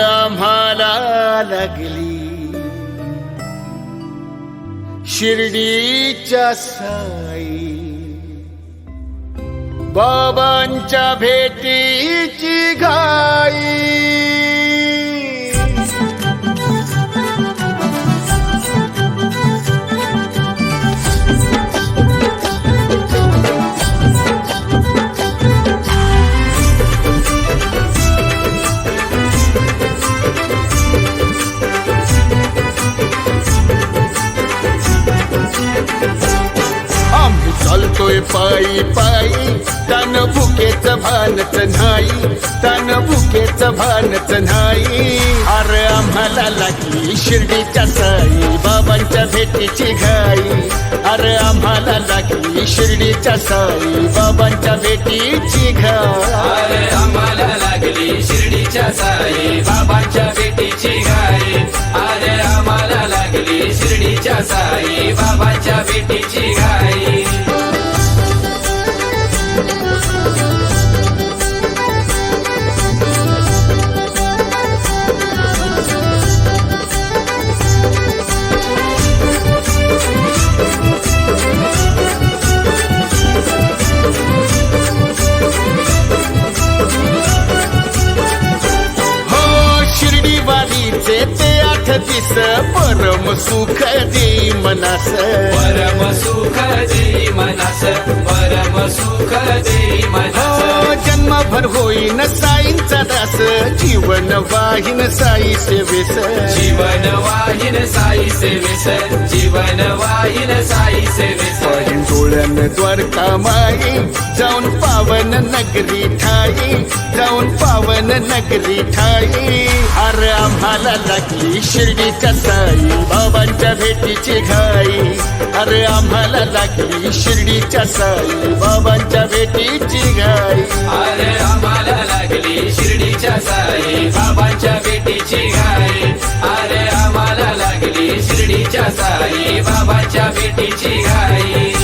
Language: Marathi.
आम्हाला लागली। शिर्डीच्या साई। बाबांच्या भेटीची चालतोय पायी पायी. तन भुकेच भानच नाही. तन भुकेच भानच नाही. अर आम्हाला लागली शिर्डीच्या साई बाबांच्या भेटीची घाई. अर आम्हाला लागली शिर्डीच्या साई बाबांच्या भेटीची घाई. आम्हाला लागली शिर्डीच्या साई बाबांच्या भेटीची घाई. अरे आम्हाला लागली शिर्डीच्या साई बाबांच्या भेटीची घाई. ते आठ दिस परम सुख देई मनास. परम सुख देई मनस परम सुख देई मनस. जन्मभर होईन साईंचा दास जीवन वाहीन साई सेवेस. जीवन वाहिन साई सेवेस जीवन वाहिन साई सेवेस. डोळ्यान द्वारका माई जाऊन पावन नगरी ठाई पावन नगरी ठाई. हर आम्हाला लागली शिर्डीच्या साई बाबांच्या भेटीची घाई. हर आम्हाला लागली शिर्डीच्या साई बाबांच्या भेटीची घाई. हर आम्हाला लागली शिर्डीच्या साई बाबांच्या भेटीची घाई. हर आम्हाला लागली शिर्डीच्या साई बाबांच्या भेटीची घाई.